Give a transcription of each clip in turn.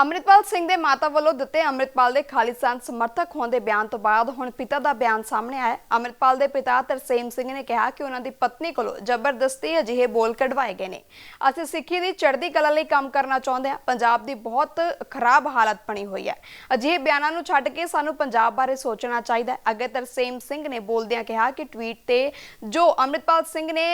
ਅੰਮ੍ਰਿਤਪਾਲ ਸਿੰਘ ਦੇ ਮਾਤਾ ਵੱਲੋਂ ਦਿੱਤੇ ਅੰਮ੍ਰਿਤਪਾਲ ਦੇ ਖਾਲਿਸਤਾਨ ਸਮਰਥਕ ਹੋਣ ਦੇ ਬਿਆਨ ਤੋਂ ਬਾਅਦ ਹੁਣ ਪਿਤਾ ਦਾ ਬਿਆਨ ਸਾਹਮਣੇ ਆਇਆ ਹੈ। ਅੰਮ੍ਰਿਤਪਾਲ ਦੇ ਪਿਤਾ ਤਰਸੇਮ ਸਿੰਘ ਨੇ ਕਿਹਾ ਕਿ ਉਹਨਾਂ ਦੀ ਪਤਨੀ ਕੋਲੋਂ ਜ਼ਬਰਦਸਤੀ ਅਜਿਹੇ ਬੋਲ ਕਢਵਾਏ ਗਏ ਨੇ। ਅਸੀਂ ਸਿੱਖੀ ਦੀ ਚੜ੍ਹਦੀ ਕਲਾ ਲਈ ਕੰਮ ਕਰਨਾ ਚਾਹੁੰਦੇ ਹਾਂ। ਪੰਜਾਬ ਦੀ ਬਹੁਤ ਖਰਾਬ ਹਾਲਤ ਬਣੀ ਹੋਈ ਹੈ। ਅਜਿਹੇ ਬਿਆਨਾਂ ਨੂੰ ਛੱਡ ਕੇ ਸਾਨੂੰ ਪੰਜਾਬ ਬਾਰੇ ਸੋਚਣਾ ਚਾਹੀਦਾ ਹੈ। ਅੱਗੇ ਤਰਸੇਮ ਸਿੰਘ ਨੇ ਬੋਲਦਿਆਂ ਕਿਹਾ ਕਿ ਟਵੀਟ ਤੇ ਜੋ ਅੰਮ੍ਰਿਤਪਾਲ ਸਿੰਘ ਨੇ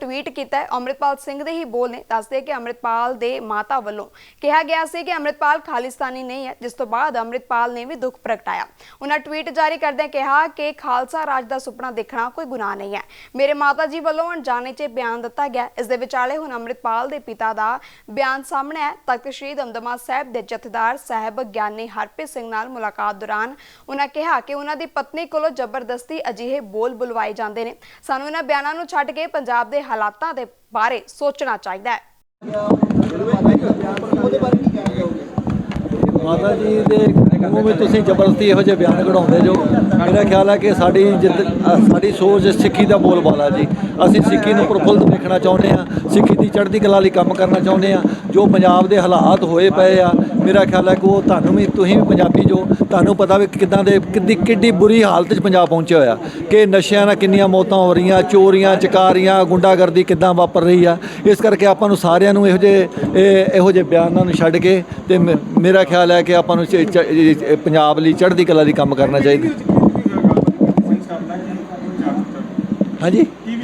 ਟਵੀਟ ਕੀਤਾ ਹੈ, ਅੰਮ੍ਰਿਤਪਾਲ ਸਿੰਘ ਦੇ ਹੀ ਬੋਲ ਨੇ। ਦੱਸਦੇ ਕਿ ਅੰਮ੍ਰਿਤਪਾਲ ਦੇ ਮਾਤਾ ਵੱਲੋਂ ਕਿਹਾ ਗਿਆ ਸੀ ਕਿ ਅੰਮ੍ਰਿਤਪਾਲ ਖਾਲਿਸਤਾਨੀ ਨਹੀਂ ਹੈ, ਜਿਸ ਤੋਂ ਬਾਅਦ ਅੰਮ੍ਰਿਤਪਾਲ ਨੇ ਵੀ ਦੁੱਖ ਪ੍ਰਗਟਾਇਆ। ਉਹਨਾਂ ਟਵੀਟ ਜਾਰੀ ਕਰਦਿਆਂ ਕਿਹਾ ਕਿ ਖਾਲਸਾ ਰਾਜ ਦਾ ਸੁਪਨਾ ਦੇਖਣਾ ਕੋਈ ਗੁਨਾਹ ਨਹੀਂ ਹੈ। ਮੇਰੇ ਮਾਤਾ ਜੀ ਵੱਲੋਂ ਅਣਜਾਣੇ 'ਚ ਬਿਆਨ ਦਿੱਤਾ ਗਿਆ। ਇਸ ਦੇ ਵਿਚਾਲੇ ਹੁਣ ਅੰਮ੍ਰਿਤਪਾਲ ਦੇ ਪਿਤਾ ਦਾ ਬਿਆਨ ਸਾਹਮਣੇ ਹੈ ਤਖਤ ਸ਼੍ਰੀ ਦਮਦਮਾ ਸਾਹਿਬ ਦੇ ਜਥੇਦਾਰ ਸਾਹਿਬ ਗਿਆਨੀ ਹਰਪ੍ਰੀਤ ਸਿੰਘ ਨਾਲ ਮੁਲਾਕਾਤ ਦੌਰਾਨ ਉਹਨਾਂ ਕਿਹਾ ਕਿ ਉਹਨਾਂ ਦੀ ਪਤਨੀ ਕੋਲੋਂ ਜ਼ਬਰਦਸਤੀ ਅਜਿਹੇ ਬੋਲ ਬੁਲਵਾਏ ਜਾਂਦੇ ਨੇ। ਸਾਨੂੰ ਇਹਨਾਂ ਬਿਆਨਾਂ ਨੂੰ ਛੱਡ ਕੇ ਪੰਜਾਬ ਦੇ ਹਾਲਾਤਾਂ ਦੇ ਬਾਰੇ ਸੋਚਣਾ ਚਾਹੀਦਾ ਹੈ। ਮਾਤਾ ਜੀ ਦੇ ਮੂੰਹ ਵਿੱਚ ਤੁਸੀਂ ਜ਼ਬਰਦਸਤੀ ਇਹੋ ਜਿਹੇ ਬਿਆਨ ਕਢਾਉਂਦੇ ਜੋ। ਮੇਰਾ ਖਿਆਲ ਹੈ ਕਿ ਸਾਡੀ ਜਿੱਤ ਸਾਡੀ ਸੋਚ ਸਿੱਖੀ ਦਾ ਬੋਲਬਾਲਾ ਜੀ। ਅਸੀਂ ਸਿੱਖੀ ਨੂੰ ਪ੍ਰਫੁੱਲਤ ਦੇਖਣਾ ਚਾਹੁੰਦੇ ਹਾਂ, ਸਿੱਖੀ ਦੀ ਚੜ੍ਹਦੀ ਕਲਾ ਲਈ ਕੰਮ ਕਰਨਾ ਚਾਹੁੰਦੇ ਹਾਂ। ਜੋ ਪੰਜਾਬ ਦੇ ਹਾਲਾਤ ਹੋਏ ਪਏ ਆ ਮੇਰਾ ਖਿਆਲ ਹੈ ਕਿ ਉਹ ਤੁਹਾਨੂੰ ਵੀ, ਤੁਸੀਂ ਵੀ ਪੰਜਾਬੀ ਜੋ, ਤੁਹਾਨੂੰ ਪਤਾ ਵੀ ਕਿਦਾਂ ਦੇ ਕਿੱਡੀ ਕਿੱਡੀ ਬੁਰੀ ਹਾਲਤ 'ਚ ਪੰਜਾਬ ਪਹੁੰਚਿਆ ਹੋਇਆ। ਕਿ ਨਸ਼ਿਆਂ ਨਾਲ ਕਿੰਨੀਆਂ ਮੌਤਾਂ ਹੋ ਰਹੀਆਂ, ਚੋਰੀਆਂ, ਚਕਾਰੀਆਂ, ਗੁੰਡਾਗਰਦੀ ਕਿੱਦਾਂ ਵਾਪਰ ਰਹੀ ਆ। ਇਸ ਕਰਕੇ ਆਪਾਂ ਨੂੰ ਸਾਰਿਆਂ ਨੂੰ ਇਹੋ ਜਿਹੇ ਇਹੋ ਜਿਹੇ ਬਿਆਨਾਂ ਨੂੰ ਛੱਡ ਕੇ ਤੇ ਮ- ਮੇਰਾ ਖਿਆਲ ਹੈ ਕਿ ਆਪਾਂ ਨੂੰ ਚ- ਪੰਜਾਬ ਲਈ ਚੜ੍ਹਦੀ ਕਲਾ ਲਈ ਕੰਮ ਕਰਨਾ ਚਾਹੀਦਾ। ਹਾਂਜੀ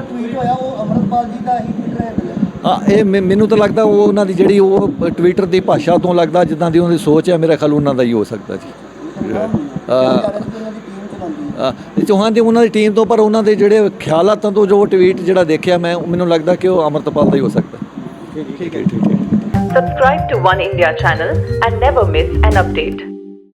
ਜਿਹੜਾ ਟਵੀਟ ਹੋਇਆ ਉਹ ਅਮਰਪਾਲ ਜੀ ਦਾ ਹੀ ਟਵੀਟ ਹੈ। ਹਾਂ ਇਹ ਮੈਨ- ਤਾਂ ਲੱਗਦਾ ਉਹ ਉਹਨਾਂ ਦੀ ਜਿਹੜੀ ਉਹ ਟਵਿੱਟਰ ਦੀ ਭਾਸ਼ਾ ਤੋਂ ਲੱਗਦਾ ਜਿੱਦਾਂ ਦੀ ਉਹਨਾਂ ਦੀ ਸੋਚ ਹੈ ਮੇਰਾ ਖਿਆਲ ਉਹਨਾਂ ਦਾ ਹੀ ਹੋ ਸਕਦਾ ਜੀ। ਅਹ ਚੌਹਾਨ ਦੀ ਉਹਨਾਂ ਦੀ ਟੀਮ ਤੋਂ ਪਰ ਉਹਨਾਂ ਦੇ ਜਿਹੜੇ ਖਿਆਲਾਤਾਂ ਤੋਂ ਜੋ ਟਵੀਟ ਜਿਹੜਾ ਦੇਖਿਆ ਮੈਂ ਮੈਨੂੰ ਲੱਗਦਾ ਕਿ ਉਹ ਅਮਰਤਪਾਲ ਦਾ ਹੀ ਹੋ ਸਕਦਾ। ਠੀਕ ਹੈ ਠੀਕ ਹੈ। Subscribe to One India channel and never miss an update.